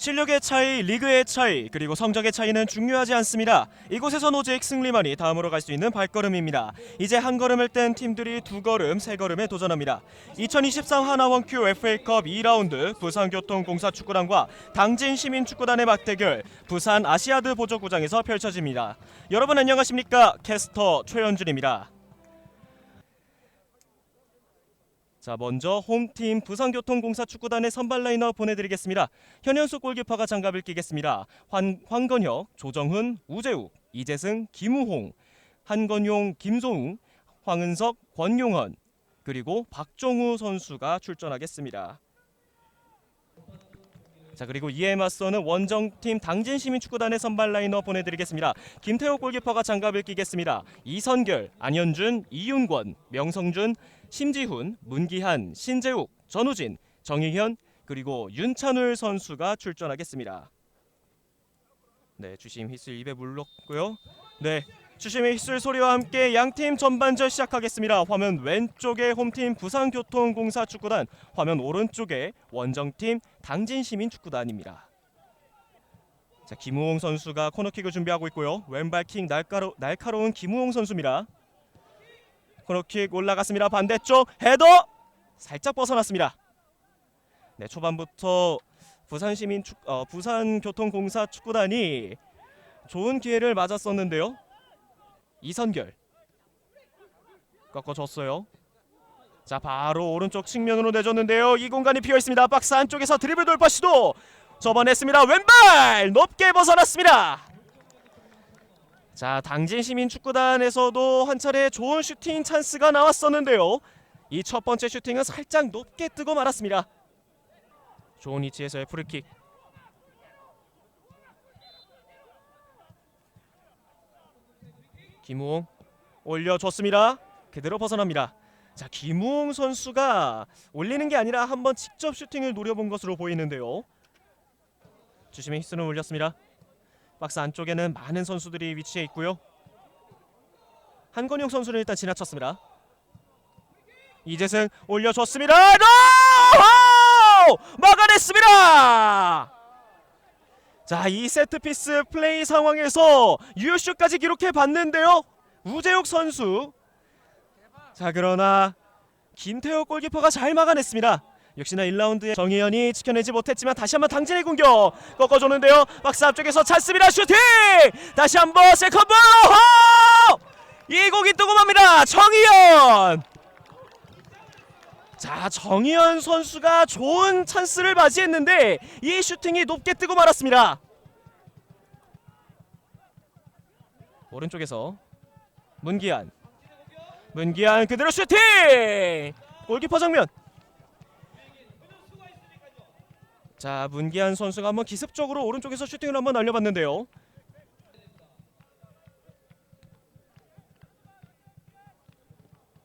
실력의 차이, 리그의 차이, 그리고 성적의 차이는 중요하지 않습니다. 이곳에선 오직 승리만이 다음으로 갈 수 있는 발걸음입니다. 이제 한 걸음을 뗀 팀들이 두 걸음, 세 걸음에 도전합니다. 2023 하나원큐 FA컵 2라운드 부산교통공사 축구단과 당진 시민축구단의 맞대결 부산 아시아드 보조구장에서 펼쳐집니다. 여러분 안녕하십니까? 캐스터 최현준입니다. 자 먼저 홈팀 부산교통공사 축구단의 선발 라인업 보내드리겠습니다. 현현수 골키퍼가 장갑을 끼겠습니다. 환, 황건혁, 조정훈, 우재욱, 이재승, 김우홍, 한건용, 김소웅, 황은석, 권용헌 그리고 박종우 선수가 출전하겠습니다. 자 그리고 이에 맞서는 원정팀 당진시민축구단의 선발 라인업 보내드리겠습니다. 김태호 골키퍼가 장갑을 끼겠습니다. 이선결, 안현준, 이윤권, 명성준, 심지훈, 문기한, 신재욱, 전우진, 정희현 그리고 윤찬울 선수가 출전하겠습니다. 네, 주심 휘슬 입에 물렀고요. 네, 주심의 휘슬 소리와 함께 양팀 전반전 시작하겠습니다. 화면 왼쪽에 홈팀 부산교통공사 축구단, 화면 오른쪽에 원정팀 당진시민 축구단입니다. 자, 김우홍 선수가 코너킥을 준비하고 있고요. 왼발킥 날카로, 날카로운 김우홍 선수입니다. 코너킥 올라갔습니다. 반대쪽 헤더 살짝 벗어났습니다. 네, 초반부터 부산 시민 축 어, 부산 교통공사 축구단이 좋은 기회를 맞았었는데요. 이선결 꺾어줬어요. 자, 바로 오른쪽 측면으로 내줬는데요. 이 공간이 비어 있습니다. 박스 안쪽에서 드리블 돌파 시도 접어냈습니다. 왼발 높게 벗어났습니다. 자, 당진 시민 축구단에서도 한 차례 좋은 슈팅 찬스가 나왔었는데요. 이 첫 번째 슈팅은 살짝 높게 뜨고 말았습니다. 좋은 위치에서의 프리킥. 김우홍 올려줬습니다. 그대로 벗어납니다. 자, 김우홍 선수가 올리는 게 아니라 한번 직접 슈팅을 노려본 것으로 보이는데요. 주심의 히스는 올렸습니다. 박스 안쪽에는 많은 선수들이 위치해 있고요. 한건용 선수는 일단 지나쳤습니다. 이재승 올려줬습니다. 노! 막아냈습니다. 자, 이 세트 피스 플레이 상황에서 유효슛까지 기록해 봤는데요. 우재욱 선수. 자, 그러나 김태호 골키퍼가 잘 막아냈습니다. 역시나 1라운드에 정혜연이 지켜내지 못했지만 다시 한번 당진의 공격 꺾어줬는데요. 박스 앞쪽에서 찬스입니다. 슈팅! 다시 한번 세컨볼! 호! 이 공이 뜨고 맙니다. 정희연! 자, 정희연 선수가 좋은 찬스를 맞이했는데 이 슈팅이 높게 뜨고 말았습니다. 오른쪽에서 문기한 문기한 그대로 슈팅! 골키퍼 정면. 자, 문기한 선수가 한번 기습적으로 오른쪽에서 슈팅을 한번 날려봤는데요.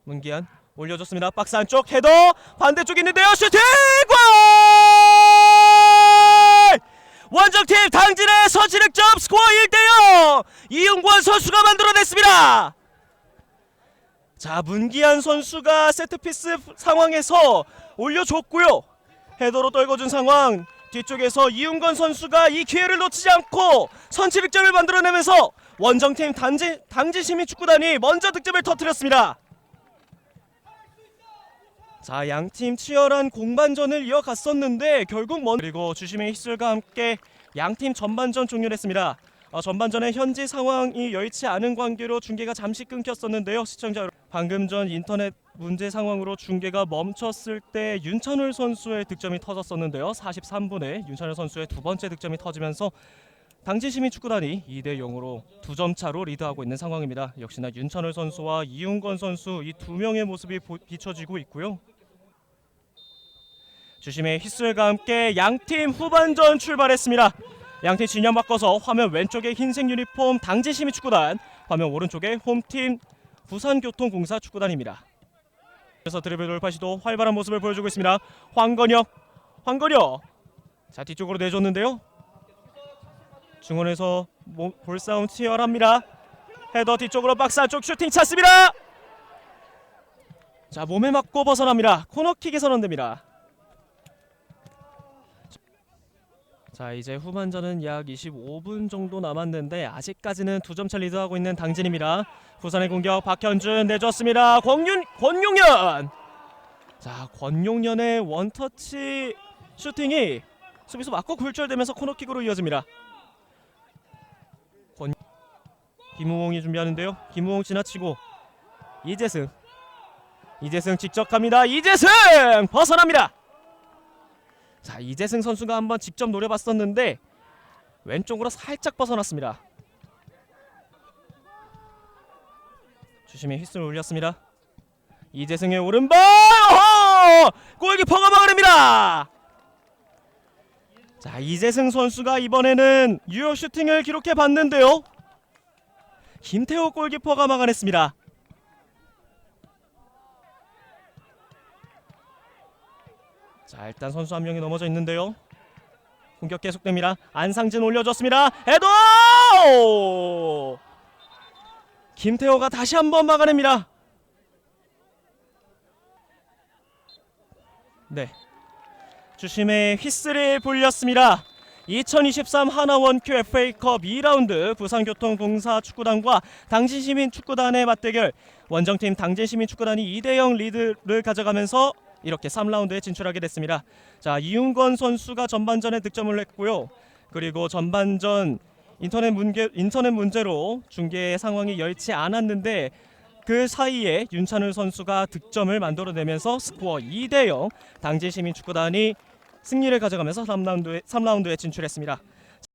문기한 올려줬습니다. 박스 안쪽 헤더 반대쪽 있는데요. 슈팅! 골! 원정팀 당진의 선취득점 스코어 1대0 이용권 선수가 만들어냈습니다. 자 문기한 선수가 세트피스 상황에서 올려줬고요. 헤더로 떨궈준 상황 뒤쪽에서 이윤건 선수가 이 기회를 놓치지 않고 선취 득점을 만들어내면서 원정팀 당진 당진 시민 축구단이 먼저 득점을 터뜨렸습니다. 자 양팀 치열한 공반전을 이어갔었는데 결국 먼 그리고 주심의 휘슬과 함께 양팀 전반전 종료했습니다. 어, 전반전에 현지 상황이 여의치 않은 관계로 중계가 잠시 끊겼었는데요. 시청자 여러분, 방금 전 인터넷 문제 상황으로 중계가 멈췄을 때 윤찬울 선수의 득점이 터졌었는데요. 43분에 윤찬울 선수의 두 번째 득점이 터지면서 당진 시민 축구단이 2대 0으로 두 점 차로 리드하고 있는 상황입니다. 역시나 윤찬울 선수와 이웅건 선수 이 두 명의 모습이 보- 비춰지고 있고요. 주심의 휘슬과 함께 양팀 후반전 출발했습니다. 양팀 진영 바꿔서 화면 왼쪽에 흰색 유니폼 당진 시민 축구단, 화면 오른쪽에 홈팀 부산교통공사 축구단입니다. 그래서 드리블 돌파 시도 활발한 모습을 보여주고 있습니다. 황건혁, 황건혁. 자 뒤쪽으로 내줬는데요. 중원에서 모- 볼싸움 치열합니다. 헤더 뒤쪽으로 박스 안쪽 슈팅 찼습니다. 자 몸에 맞고 벗어납니다. 코너킥에 선언됩니다. 자 이제 후반전은 약 25분 정도 남았는데 아직까지는 두 점 차 리드하고 있는 당진입니다. 부산의 공격 박현준 내줬습니다. 권윤 권용현. 자 권용현의 원터치 슈팅이 수비수 맞고 굴절되면서 코너킥으로 이어집니다. 권 김우홍이 준비하는데요. 김우홍 지나치고 이재승 이재승 직접 갑니다. 이재승 벗어납니다. 자 이재승 선수가 한번 직접 노려봤었는데 왼쪽으로 살짝 벗어났습니다. 주심의 휘슬을 올렸습니다. 이재승의 오른발 어허! 골키퍼가 막아냅니다. 자 이재승 선수가 이번에는 유효 슈팅을 기록해 봤는데요. 김태호 골키퍼가 막아냈습니다. 자 일단 선수 한 명이 넘어져 있는데요. 공격 계속됩니다. 안상진 올려줬습니다. 헤더! 김태호가 다시 한번 막아냅니다. 네. 주심의 휘슬이 불렸습니다. 2023 하나원 QFA컵 2라운드 부산교통공사 축구단과 당진시민 축구단의 맞대결 원정팀 당진시민 축구단이 2대0 리드를 가져가면서 이렇게 3라운드에 진출하게 됐습니다. 자 이윤건 선수가 전반전에 득점을 했고요. 그리고 전반전 인터넷 문제 인터넷 문제로 중계 상황이 열지 않았는데 그 사이에 윤찬울 선수가 득점을 만들어내면서 스코어 2대 0 당진 시민 축구단이 승리를 가져가면서 3라운드에 3라운드에 진출했습니다.